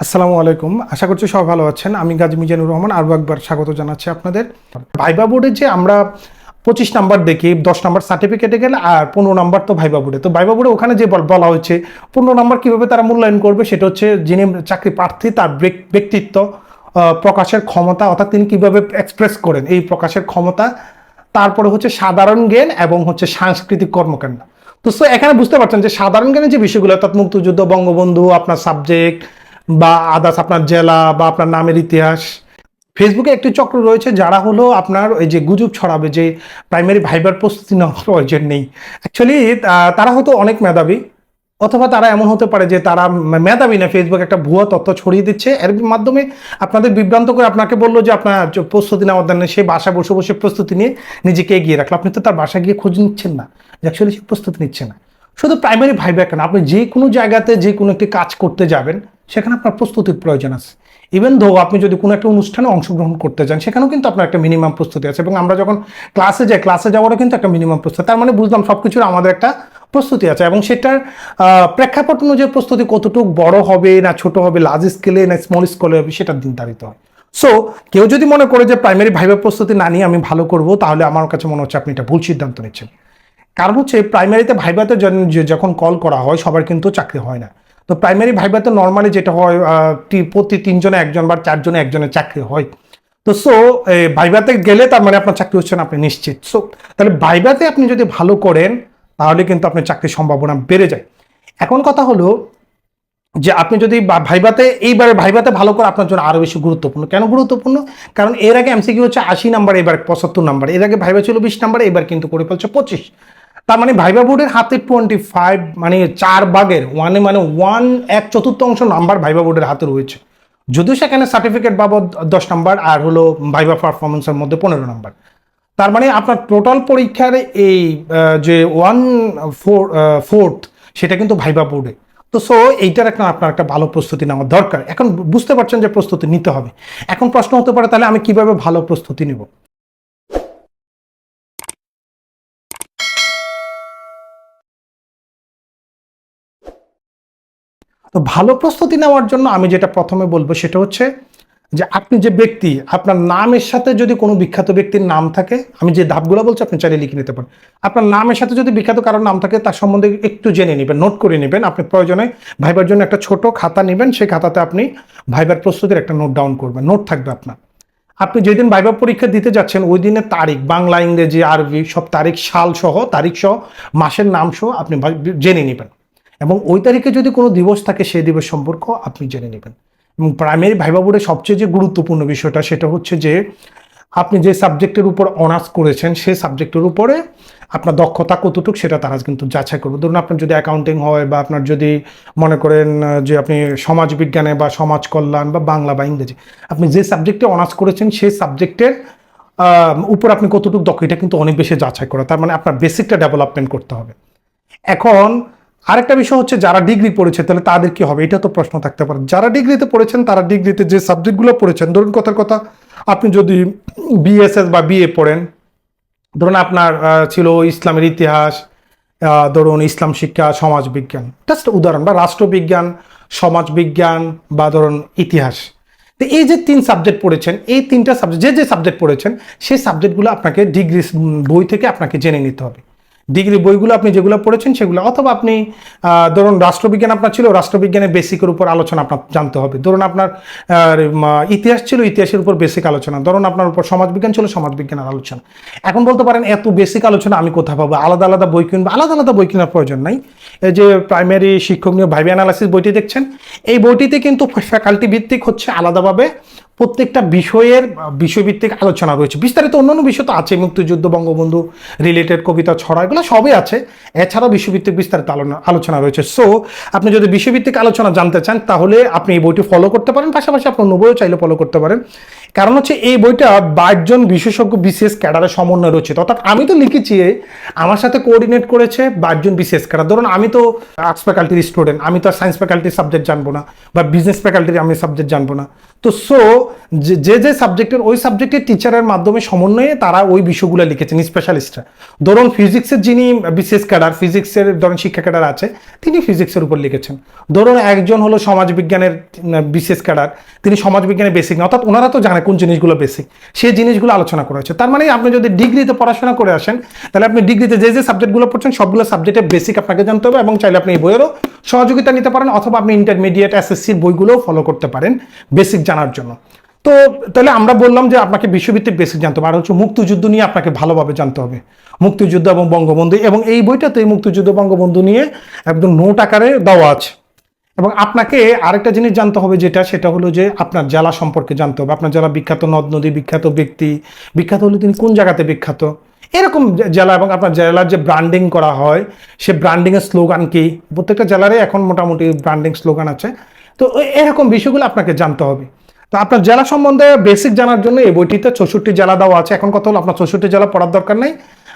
আসসালামু আলাইকুম। আশা করছি সবাই ভালো আছেন। আমি গাজী মিজানুর রহমান, আরও একবার স্বাগত জানাচ্ছি আপনাদের। ভাইবা বোর্ডে যে আমরা পঁচিশ নাম্বার দেখি, দশ নাম্বার সার্টিফিকেটে গেলে আর পনেরো নাম্বার তো ভাইবা বোর্ডে। তো ভাইবা বোর্ডে ওখানে যে বল- হয়েছে, পনেরো নাম্বার কীভাবে তারা মূল্যায়ন করবে, সেটা হচ্ছে যিনি চাকরি প্রার্থী, তার ব্যক্তিত্ব প্রকাশের ক্ষমতা, অর্থাৎ তিনি কীভাবে এক্সপ্রেস করেন এই প্রকাশের ক্ষমতা, তারপরে হচ্ছে সাধারণ জ্ঞান এবং হচ্ছে সাংস্কৃতিক কর্মকাণ্ড। তো এখানে বুঝতে পারছেন যে সাধারণ জ্ঞানের যে বিষয়গুলো, অর্থাৎ মুক্তিযুদ্ধ, বঙ্গবন্ধু, আপনার সাবজেক্ট বা আদার্স আপনার জেলা বা আপনার নামের ইতিহাস। ফেসবুকে একটি চক্র রয়েছে যারা হলো আপনার ওই যে গুজব ছড়াবে যে প্রাইমারি ভাইবার প্রস্তুতি নেওয়ার প্রয়োজন নেই। অ্যাকচুয়ালি তারা হয়তো অনেক মেধাবী, অথবা তারা এমন হতে পারে যে তারা মেধাবী না। ফেসবুক একটা ভুয়া তথ্য ছড়িয়ে দিচ্ছে। এর মাধ্যমে আপনাদের বিভ্রান্ত করে আপনাকে বলল যে আপনার প্রস্তুতি নেওয়ার জন্য সে বাসা বসে বসে প্রস্তুতি নিয়ে নিজেকে এগিয়ে রাখল। আপনি তো তার বাসা গিয়ে খোঁজ নিচ্ছেন না। অ্যাকচুয়ালি সে প্রস্তুতি নিচ্ছে না। শুধু প্রাইমারি ভাইবা কেন? আপনি যে কোনো জায়গাতে যে কোনো একটি কাজ করতে যাবেন সেখানে আপনার প্রস্তুতির প্রয়োজন আছে। ইভেন ধো আপনি যদি কোনো একটা অনুষ্ঠানে অংশগ্রহণ করতে চান সেখানেও কিন্তু আপনার একটা মিনিমাম প্রস্তুতি আছে এবং আমরা যখন ক্লাসে যাই ক্লাসে যাওয়ারও কিন্তু একটা মিনিমাম প্রস্তুতি। তার মানে বুঝলাম সব কিছুর আমাদের একটা প্রস্তুতি আছে এবং সেটার প্রেক্ষাপট অনুযায়ী প্রস্তুতি কতটুকু বড় হবে না ছোট হবে লার্জ স্কেলে না স্মল স্কেলে হবে, সেটা নির্ধারিত হয়। সো কেউ যদি মনে করে যে প্রাইমারি ভাইবা প্রস্তুতি না নিয়ে আমি ভালো করব, তাহলে আমার কাছে মনে হচ্ছে আপনি এটা ভুল সিদ্ধান্ত নিচ্ছেন। কারণ হচ্ছে প্রাইমারিতে ভাইভাতে জন- যখন কল করা হয়, সবার কিন্তু চাকরি হয় না। তো প্রাইমারি ভাইভাতে নর্মালি যেটা হয় প্রতি তিনজনে একজন বা চারজনে একজনের চাকরি হয়। তো সো ভাইভাতে গেলে তার মানে আপনার চাকরি হচ্ছে না, আপনি নিশ্চিত। সো তাহলে ভাইভাতে আপনি যদি ভালো করেন, তাহলে কিন্তু আপনার চাকরির সম্ভাবনা বেড়ে যায়। এখন কথা হলো যে আপনি যদি ভাইভাতে এইবারে ভাইভাতে ভালো করে আপনার জন্য আরও বেশি গুরুত্বপূর্ণ। কেন গুরুত্বপূর্ণ? কারণ এর আগে এমসিকিউ হচ্ছে আশি নাম্বার এবার পঁচাত্তর নাম্বার এর আগে ভাইভা ছিল বিশ নাম্বার এবার কিন্তু করে ফেলছে পঁচিশ। তার মানে ভাইভা বোর্ডের হাতে টোয়েন্টি ফাইভ মানে চার ভাগের ওয়ানে মানে ওয়ান এক চতুর্থাংশ নাম্বার ভাইভা বোর্ডের হাতে রয়েছে। যদিও সেখানে সার্টিফিকেট বাবদ দশ নাম্বার আর হলো ভাইভা পারফরমেন্সের মধ্যে পনেরো নাম্বার তার মানে আপনার টোটাল পরীক্ষার এই যে ওয়ান ফোর ফোর্থ সেটা কিন্তু ভাইবা বোর্ডে। তো সো এইটার একটা আপনার একটা ভালো প্রস্তুতি নেওয়া দরকার। এখন বুঝতে পারছেন যে প্রস্তুতি নিতে হবে। এখন প্রশ্ন হতে পারে তাহলে আমি কীভাবে ভালো প্রস্তুতি নেব? তো ভালো প্রস্তুতি নেওয়ার জন্য আমি যেটা প্রথমে বলব সেটা হচ্ছে যে আপনি যে ব্যক্তি, আপনার নামের সাথে যদি কোনো বিখ্যাত ব্যক্তির নাম থাকে, আমি যে ধাপগুলো বলছি আপনি চাইলে লিখে নিতে পারেন। আপনার নামের সাথে যদি বিখ্যাত কারোর নাম থাকে, তার সম্বন্ধে একটু জেনে নেবেন, নোট করে নেবেন। আপনি প্রয়োজনে ভাইবার জন্য একটা ছোট খাতা নেবেন, সেই খাতাতে আপনি ভাইবার প্রস্তুতির একটা নোট ডাউন করবেন, নোট থাকবে আপনার। আপনি যেদিন ভাইবা পরীক্ষা দিতে যাচ্ছেন, ওই দিনের তারিখ, বাংলা, ইংরেজি, আরবি, সব তারিখ, সাল সহ, তারিখ সহ, মাসের নাম সহ আপনি জেনে নেবেন। এবং ওই তারিখে যদি কোনো দিবস থাকে, সেই দিবস সম্পর্ক আপনি জেনে নেবেন। এবং প্রাইমারি ভাইবা বোর্ডের সবচেয়ে যে গুরুত্বপূর্ণ বিষয়টা, সেটা হচ্ছে যে, আপনি যে সাবজেক্টের উপর অনার্স করেছেন, সেই সাবজেক্টের উপরে আপনার দক্ষতা কতটুকু সেটা তারা কিন্তু যাচাই করবে। ধরুন আপনার যদি অ্যাকাউন্টিং হয় বা আপনার যদি মনে করেন যে আপনি সমাজ বিজ্ঞানে বা সমাজ কল্যাণ বা বাংলা বা ইংরেজি, আপনি যে সাবজেক্টে অনার্স করেছেন, সেই সাবজেক্টের উপর আপনি কতটুকু দক্ষ, এটা কিন্তু অনেক বেশি যাচাই করা। তার মানে আপনার বেসিকটা ডেভেলপমেন্ট করতে হবে। এখন আরেকটা বিষয় হচ্ছে যারা ডিগ্রি পড়েছে, তাহলে তাদের কি হবে? এটা তো প্রশ্ন থাকতে পারে। যারা ডিগ্রিতে পড়েছেন, তারা ডিগ্রিতে যে সাবজেক্টগুলো পড়েছেন, ধরুন কথার কথা, আপনি যদি বিএসএস বা বিএ পড়েন, ধরুন আপনার ছিল ইসলামের ইতিহাস ধরুন ইসলাম শিক্ষা, সমাজ বিজ্ঞান। জাস্ট উদাহরণ, বা রাষ্ট্রবিজ্ঞান, সমাজ বিজ্ঞান, বা ধরুন ইতিহাস। তো এই যে তিন সাবজেক্ট পড়েছেন, এই তিনটা সাবজেক্ট যে যে সাবজেক্ট পড়েছেন সেই সাবজেক্টগুলো আপনাকে ডিগ্রি বই থেকে আপনাকে জেনে নিতে হবে। ডিগ্রি বইগুলো আপনি যেগুলো পড়েছেন সেগুলো, অথবা আপনি ধরুন রাষ্ট্রবিজ্ঞান আপনার ছিল, রাষ্ট্রবিজ্ঞানের বেসিকের উপর আলোচনা আপনার জানতে হবে। ধরুন আপনার ইতিহাস ছিল, ইতিহাসের উপর বেসিক আলোচনা। ধরুন আপনার উপর সমাজবিজ্ঞান ছিল, সমাজবিজ্ঞানের আলোচনা। এখন বলতে পারেন এত বেসিক আলোচনা আমি কোথায় পাবো? আলাদা আলাদা বই কিনবো, আলাদা আলাদা বই কেনার প্রয়োজন নাই। এই যে প্রাইমারি শিক্ষক নিয়ে ভাইবি অ্যানালাইসিস বইটি দেখছেন, এই বইটিতে কিন্তু ফ্যাকাল্টি ভিত্তিক হচ্ছে আলাদাভাবে প্রত্যেকটা বিষয়ের বিষয়ভিত্তিক আলোচনা রয়েছে। বিস্তারিত অন্যান্য বিষয় তো আছে, মুক্তিযুদ্ধ, বঙ্গবন্ধু রিলেটেড কবিতা, ছড়া, এগুলো সবই আছে। এছাড়াও বিষয়ভিত্তিক বিস্তারিত আলোচনা- রয়েছে। সো আপনি যদি বিষয়ভিত্তিক আলোচনা জানতে চান, তাহলে আপনি এই বইটি ফলো করতে পারেন। পাশাপাশি আপনার অন্য বইও চাইলে ফলো করতে পারেন। কারণ হচ্ছে এই বইটা বাইশজন বিশেষজ্ঞ বিশেষ ক্যাডারের সমন্বয় রয়েছে। অর্থাৎ আমি তো লিখেছি, আমার সাথে কোঅর্ডিনেট করেছে বাইশজন বিশেষ ক্যাডার। ধরুন, আমি তো আর্টস ফ্যাকাল্টির স্টুডেন্ট আমি তো সায়েন্স ফ্যাকাল্টির সাবজেক্ট জানব না, বা বিজনেস ফ্যাকাল্টির আমি সাবজেক্ট জানব না। তো সো যে যে সাবজেক্টের ওই সাবজেক্টের টিচারের মাধ্যমে সমন্বয়ে তারা ওই বিষয়গুলো লিখেছেন স্পেশালিস্টরা ধরুন ফিজিক্সের যিনি বিশেষ ক্যাডার ফিজিক্সের ধরুন শিক্ষা ক্যাডার আছে, তিনি ফিজিক্সের উপর লিখেছেন। ধরুন একজন হলো সমাজবিজ্ঞানের বিশেষ ক্যাডার তিনি সমাজবিজ্ঞানের বেসিক না অর্থাৎ ওনারা তো জানে কোন জিনিসগুলো বেসিক সেই জিনিসগুলো আলোচনা করা হয়েছে। তার মানে আপনি যদি ডিগ্রিতে পড়াশোনা করে আসেন, তাহলে আপনি ডিগ্রিতে যে যে সাবজেক্টগুলো পড়ছেন, সবগুলো সাবজেক্টের বেসিক আপনাকে জানতে হবে এবং চাইলে আপনি এই বইয়েরও সহযোগিতা নিতে পারেন, অথবা আপনি ইন্টারমিডিয়েট এসএসসির বইগুলোও ফলো করতে পারেন বেসিক জানার জন্য। তো তাহলে আমরা বললাম যে আপনাকে বিশ্বভিত্তিক বেসিক জানতে হবে। আর হচ্ছে মুক্তিযুদ্ধ নিয়ে আপনাকে ভালোভাবে জানতে হবে। মুক্তিযুদ্ধ এবং বঙ্গবন্ধু, এবং এই বইটাতে মুক্তিযুদ্ধ, বঙ্গবন্ধু নিয়ে একদম নোট আকারে দেওয়া আছে। এবং আপনাকে আরেকটা জিনিস জানতে হবে যেটা, সেটা হলো যে আপনার জেলা সম্পর্কে জানতে হবে। আপনার জেলা বিখ্যাত নদ নদী, বিখ্যাত ব্যক্তি, বিখ্যাত হলে তিনি কোন জায়গাতে বিখ্যাত? এরকম জেলা এবং আপনার জেলার যে ব্র্যান্ডিং করা হয়, সে ব্র্যান্ডিংয়ের স্লোগান কি? প্রত্যেকটা জেলারে এখন মোটামুটি ব্র্যান্ডিং স্লোগান আছে। তো এরকম বিষয়গুলো আপনাকে জানতে হবে। তো আপনার জেলা সম্বন্ধে বেসিক জানার জন্য এই বইটিতে চৌষট্টি জেলা দেওয়া আছে। এখন কথা হলো আপনার চৌষট্টি জেলা পড়ার দরকার নেই।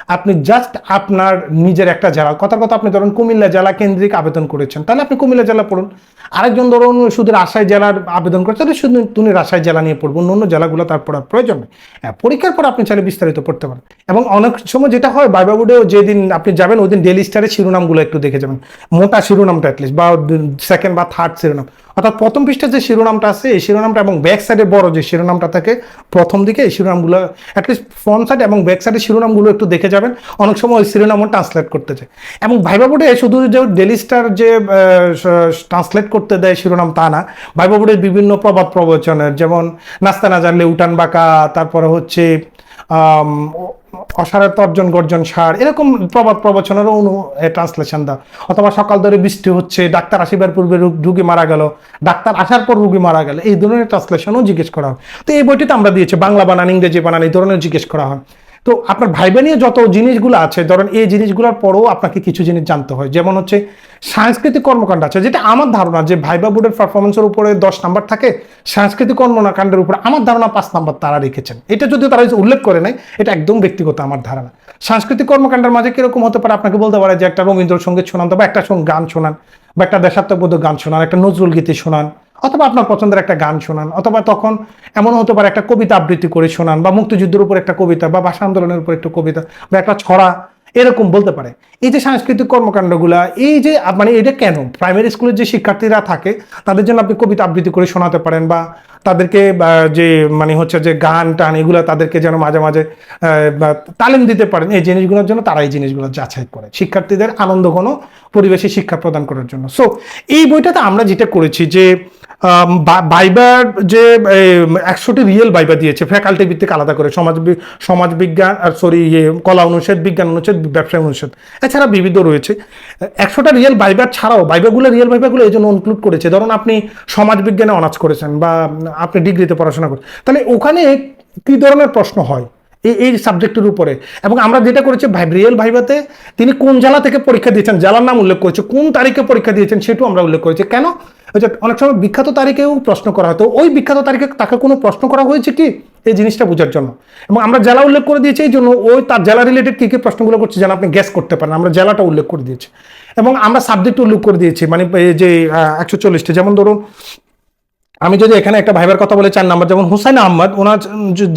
আপনি জাস্ট আপনার নিজের একটা জেলা। কথার কথা আপনি ধরুন কুমিল্লা জেলা কেন্দ্রিক আবেদন করেছেন। তাহলে আপনি কুমিল্লা জেলা পড়ুন। আরেকজন ধরুন শুধু রাজশাহী জেলার আবেদন করেছেন শুধু তুমি রাজশাহী জেলা নিয়ে পড়ব। অন্য জেলাগুলো তার পড়ার প্রয়োজন নেই। হ্যাঁ পরীক্ষার পর আপনি চাইলে বিস্তারিত পড়তে পারেন। এবং অনেক সময় যেটা হয় বাইবা বোর্ডেও যেদিন আপনি যাবেন, ওই দিন ডেলি স্টারের শিরোনামগুলো একটু দেখে যাবেন। মোটা শিরোনামটা অ্যাটলিস্ট বা সেকেন্ড বা থার্ড শিরোনাম। অর্থাৎ প্রথম পৃষ্ঠার যে শিরোনামটা আছে, এই শিরোনামটা এবং ব্যাক সাইডে বড় যে শিরোনামটা থাকে, প্রথম দিকে এই শিরোনামগুলো অ্যাটলিস্ট ফ্রন্ট সাইড এবং ব্যাক সাইডের শিরোনামগুলো একটু দেখে যাবেন অনেক সময় ওই শিরোনামও ট্রান্সলেট করতে চায়। এবং ভাইবা বোর্ডে শুধু যে ডেলি স্টার যে ট্রান্সলেট করতে দেয় শিরোনাম তা না ভাইবা বোর্ডের বিভিন্ন প্রবাদ প্রবচনের যেমন নাস্তা না জানলে উঠান বাঁকা তারপরে হচ্ছে আম, অসারের তর্জন গর্জন সার এরকম প্রবাদ প্রবচনেরও অনু ট্রান্সলেশন দাও অথবা সকাল ধরে বৃষ্টি হচ্ছে ডাক্তার আসিবার পূর্বে রুগী মারা গেল ডাক্তার আসার পর রুগী মারা গেল এই ধরনের ট্রান্সলেশনও জিজ্ঞেস করা হয়। তো এই বইটিতে আমরা দিয়েছি বাংলা বানান ইংরেজি বানান এই ধরনের জিজ্ঞেস করা হয়। তো আপনার ভাইবে নিয়ে যত জিনিসগুলো আছে, ধরেন এই জিনিসগুলোর পরেও আপনাকে কিছু জিনিস জানতে হয়। যেমন হচ্ছে সাংস্কৃতিক কর্মকাণ্ড আছে, যেটা আমার ধারণা যে ভাইবা বোর্ডের পারফরমেন্সের উপরে দশ নাম্বার থাকে, সাংস্কৃতিক কর্মকাণ্ডের উপরে আমার ধারণা পাঁচ নাম্বার তারা রেখেছেন। এটা যদি তারা উল্লেখ করে নাই এটা একদম ব্যক্তিগত আমার ধারণা। সাংস্কৃতিক কর্মকাণ্ডের মাঝে কীরকম হতে পারে আপনাকে বলতে পারে যে একটা রবীন্দ্রসঙ্গীত শোনান, বা একটা গান শোনান, বা একটা দেশাত্মবোধক গান শোনান, একটা নজরুল গীতি শোনান অথবা আপনার পছন্দের একটা গান শোনান, অথবা তখন এমন হতে পারে একটা কবিতা আবৃত্তি করে শোনান, বা মুক্তিযুদ্ধের উপর একটা কবিতা, বা ভাষা আন্দোলনের উপর একটা কবিতা, বা একটা ছড়া, এরকম বলতে পারে। এই যে সাংস্কৃতিক কর্মকাণ্ডগুলা, এই যে মানে এটা কেন? প্রাইমারি স্কুলের যে শিক্ষার্থীরা থাকে, তাদের জন্য আপনি কবিতা আবৃত্তি করে শোনাতে পারেন, বা তাদেরকে যে মানে হচ্ছে যে গান টান এগুলো তাদেরকে যেন মাঝে মাঝে তালিম দিতে পারেন, এই জিনিসগুলোর জন্য তারা এই জিনিসগুলো যাচাই করে, শিক্ষার্থীদের আনন্দ ঘন পরিবেশে শিক্ষা প্রদান করার জন্য। সো এই বইটাতে আমরা যেটা করেছি যে বাইবার যে একশোটি রিয়েল বাইবা দিয়েছে ফ্যাকাল্টি ভিত্তিক আলাদা করে, সমাজ সমাজ বিজ্ঞান আর সরি ইয়ে কলা অনুচ্ছেদ, বিজ্ঞান অনুচ্ছেদ ব্যবসায় অনুচ্ছেদ, এছাড়া বিবিধ রয়েছে। একশোটা রিয়েল বাইবার ছাড়াও বাইবাগুলো রিয়েল বাইবাগুলো এই জন্য ইনক্লুড করেছে। ধরুন আপনি সমাজ বিজ্ঞানে অনার্স করেছেন বা আপনি ডিগ্রিতে পড়াশোনা করেন। তাহলে ওখানে কি ধরনের প্রশ্ন হয়? এই এই সাবজেক্টের উপরে। এবং আমরা যেটা করেছি রিয়েল ভাইভাতে তিনি কোন জেলা থেকে পরীক্ষা দিয়েছেন, জেলার নাম উল্লেখ করেছে, কোন তারিখে পরীক্ষা দিয়েছেন সেটাও আমরা উল্লেখ করেছি। কেন? অনেক সময় বিখ্যাত তারিখেও প্রশ্ন করা হয়। তো ওই বিখ্যাত তারিখে তাকে কোনো প্রশ্ন করা হয়েছে কি? এই জিনিসটা বোঝার জন্য। এবং আমরা জেলা উল্লেখ করে দিয়েছি, এই জন্য ওই তার জেলা রিলেটেড কী কী প্রশ্নগুলো করছে যেন আপনি গ্যাস করতে পারেন। আমরা জেলাটা উল্লেখ করে দিয়েছি। এবং আমরা সাবজেক্ট উল্লেখ করে দিয়েছি। মানে যে একশো চল্লিশটা, যেমন ধরুন আমি যদি এখানে একটা ভাইবার কথা বলে চার নাম্বার, যেমন হুসাইন আহমদ, ওনার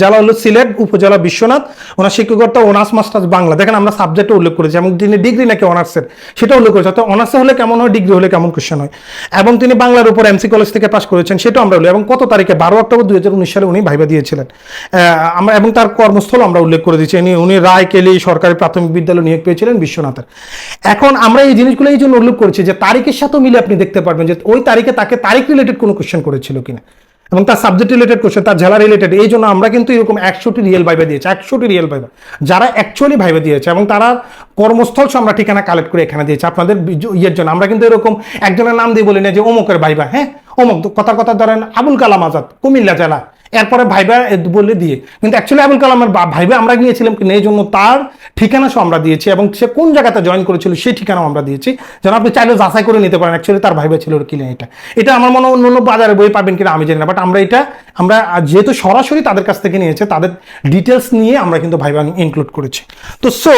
জেলা হলো সিলেট, উপজেলা বিশ্বনাথ, ওনার শিক্ষকতা অনার্স, মাস্টার্স বাংলা। দেখেন আমরা সাবজেক্টে উল্লেখ করেছি, এবং তিনি ডিগ্রি নাকি অনার্সের সেটা উল্লেখ করেছি। অর্থাৎ অনার্সে হলে কেমন হয় ডিগ্রি হলে কেমন কোশ্চেন হয়। এবং তিনি বাংলার উপর এমসি কলেজ থেকে পাশ করেছেন, সেটাও আমরা উল্লেখ এবং কত তারিখে? বারো অক্টোবর দুই হাজার উনিশ সালে উনি ভাইবা দিয়েছিলেন। আমরা, এবং তার কর্মস্থল আমরা উল্লেখ করে দিচ্ছি উনি উনি রায় কেলি সরকারি প্রাথমিক বিদ্যালয় নিয়োগ পেয়েছিলেন বিশ্বনাথের। এখন আমরা এই জিনিসগুলো এই জন্য উল্লেখ করেছি যে, তারিখের সাথেও মিলে আপনি দেখতে পারবেন যে, ওই তারিখে তাকে তারিখ রিলেটেড কোনো কোশ্চেন করেছিল। কিনা। এবং তার সাবজেক্ট রিলেটেড কোশ্চেন তার জেলা রিলেটেড এই জন্য আমরা কিন্তু এরকম একশোটি রিয়েল ভাইবা দিয়েছি, একশোটি রিয়েল ভাইবা যারা অ্যাকচুয়ালি ভাইবা দিয়েছে এবং তারা কর্মস্থল আমরা ঠিকানা কালেক্ট করে এখানে দিয়েছি, আপনাদের ইয়ের জন্য। আমরা কিন্তু এরকম একজনের নাম দিয়ে বলি না যে, অমুকের ভাইবা হ্যাঁ? অমুক কথা কথা ধরেন, আবুল কালাম আজাদ, কুমিল্লা জেলা। এরপরে ভাইবা বলে দিয়ে, কিন্তু অ্যাকচুয়ালি আবুল কালামের ভাইবা আমরা নিয়েছিলাম কিনা এই জন্য তার ঠিকানা সহ আমরা দিয়েছি এবং সে কোন জায়গাতে জয়েন করেছিল সেই ঠিকানাও আমরা দিয়েছি। যেন আপনি চাইলে যাচাই করে নিতে পারেন অ্যাকচুয়ালি তার ভাইবা ছিল কিনা এটা। এটা আমার মনে অন্য অন্য বাজারে বই পাবেন কিনা আমি জানি না বাট আমরা এটা, আমরা যেহেতু সরাসরি তাদের কাছ থেকে নিয়েছে, তাদের ডিটেলস নিয়ে আমরা কিন্তু ভাইবা ইনক্লুড করেছি। তো সো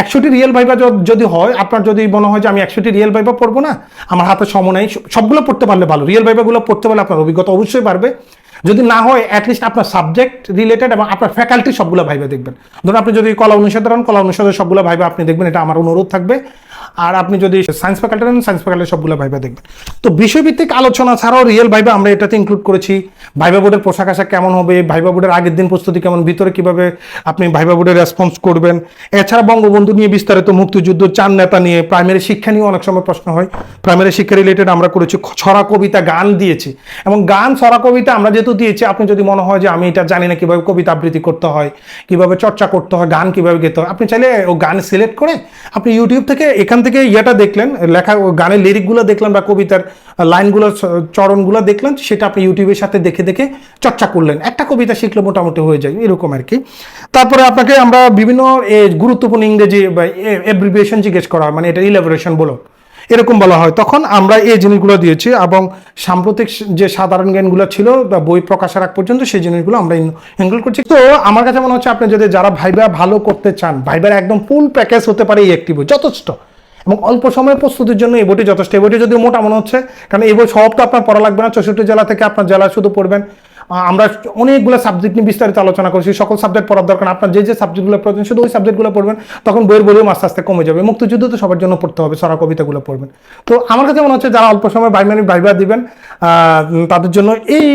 একশোটি রিয়েল ভাইবা যদি হয়, আপনার যদি মনে হয় যে আমি একশোটি রিয়েল ভাইবা পড়ব না, আমার হাতে সময় নেই, সবগুলো পড়তে পারলে ভালো রিয়েল ভাইবাগুলো পড়তে পারলে আপনার অভিজ্ঞতা অবশ্যই বাড়বে। যদি না হয় অ্যাটলিস্ট আপনার সাবজেক্ট রিলেটেড এবং আপনার ফ্যাকাল্টি সবগুলো ভাইবে দেখবেন। ধরুন আপনি যদি কলা অনুষদ কলা অনুষদের সবগুলো ভাইবে আপনি দেখবেন, এটা আমার অনুরোধ থাকবে। আর আপনি যদি সায়েন্স ফ্যাকাল্টি হন সায়েন্স ফ্যাকাল্টি সবগুলো ভাইবা দেখবেন। তো বিষয়ভিত্তিক আলোচনা ছাড়াও রিয়েল ভাইবা আমরা এটাতে ইনক্লুড করেছি। ভাইবা বোর্ডের পোশাক আশাক কেমন হবে? ভাইবা বোর্ডের আগের দিন প্রস্তুতি কেমন? ভিতরে কীভাবে আপনি ভাইবা বোর্ডের রেসপন্স করবেন? এছাড়া বঙ্গবন্ধু নিয়ে বিস্তারিত মুক্তিযুদ্ধ, চার নেতা নিয়ে প্রাইমারি শিক্ষা নিয়ে অনেক সময় প্রশ্ন হয়। প্রাইমারি শিক্ষা রিলেটেড আমরা করেছি ছড়া কবিতা গান দিয়েছি। এবং গান, ছড়া কবিতা আমরা যেহেতু দিয়েছি, আপনি যদি মনে হয় যে আমি এটা জানি না কীভাবে কবিতা আবৃত্তি করতে হয়, কীভাবে চর্চা করতে হয়, গান কীভাবে গেতে হয়, আপনি চাইলে ও গান সিলেক্ট করে আপনি ইউটিউব থেকে এখান থেকে ইয়েটা দেখলেন, লেখা, গানের লিরিকগুলো দেখলেন বা কবিতার লাইনগুলো চরণগুলো দেখলেন, সেটা আপনি ইউটিউবের সাথে দেখে দেখে চর্চা করলেন। একটা কবিতা শিখলে মোটামুটি হয়ে যায়, এরকম আর কি। তারপরে আপনাকে আমরা বিভিন্ন গুরুত্বপূর্ণ ইংরেজি বা এব্রিভিয়েশন জিজ্ঞেস করা মানে এটা ইলাবোরেশন বলো। এরকম বলা হয়। তখন আমরা এই জিনিসগুলো দিয়েছি এবং সাম্প্রতিক যে সাধারণ জ্ঞানগুলো ছিল বা বই প্রকাশের আগ পর্যন্ত সেই জিনিসগুলো আমরা ইনক্লুড করছি। তো আমার কাছে মনে হচ্ছে আপনি যদি যারা ভাইবা ভালো করতে চান, ভাইবার একদম ফুল প্যাকেজ হতে পারে এই একটি বই যথেষ্ট। এবং অল্প সময়ের প্রস্তুতির জন্য এই বইটি যথেষ্ট। এই বইটি যদি মোটা মনে হচ্ছে, কারণ এই বই সব তো আপনার পড়া লাগবে না। চৌষট্টি জেলা থেকে আপনার জেলা শুধু পড়বেন। আমরা অনেকগুলো সাবজেক্ট নিয়ে বিস্তারিত আলোচনা করছি। সকল সাবজেক্ট পড়ার দরকার। আপনার যে যে সাবজেক্টগুলো প্রয়োজন, শুধু ওই সাবজেক্টগুলো পড়বেন। তখন বইয়ের ভলিউম আস্তে আস্তে কমে যাবে। মুক্তিযুদ্ধ তো সবার জন্য পড়তে হবে, সরা কবিতাগুলো পড়বেন। তো আমার কাছে মনে হচ্ছে যারা অল্প সময় বাইমানি ভাইবা দিবেন তাদের জন্য এই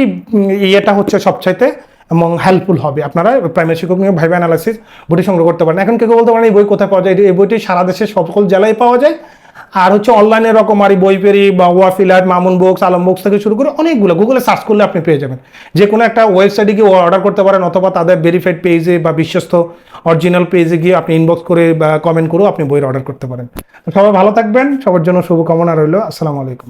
ইয়েটা হচ্ছে সবচাইতে এবং হেল্পফুল হবে। আপনারা প্রাইমারি শিক্ষক নিয়ে ভাইবা অ্যানালাইসিস বইটি সংগ্রহ করতে পারেন। এখন কেউ বলতে পারেন, এই বই কোথায় পাওয়া যায়? এই বইটি সারা দেশের সকল জেলায় পাওয়া যায়। আর হচ্ছে অনলাইনে রকমারি বই পেরি বা ওয়াফিলাট মামুন বুকস আলম বুকস থেকে শুরু করে অনেকগুলো। গুগলে সার্চ করলে আপনি পেয়ে যাবেন। যে কোনো একটা ওয়েবসাইটে গিয়ে অর্ডার করতে পারেন অথবা তাদের ভেরিফাইড পেজে বা বিশ্বস্ত অরিজিনাল পেজে গিয়ে আপনি ইনবক্স করে বা কমেন্ট করেও আপনি বইয়ের অর্ডার করতে পারেন। সবাই ভালো থাকবেন। সবার জন্য শুভকামনা রইল। আসসালামু আলাইকুম।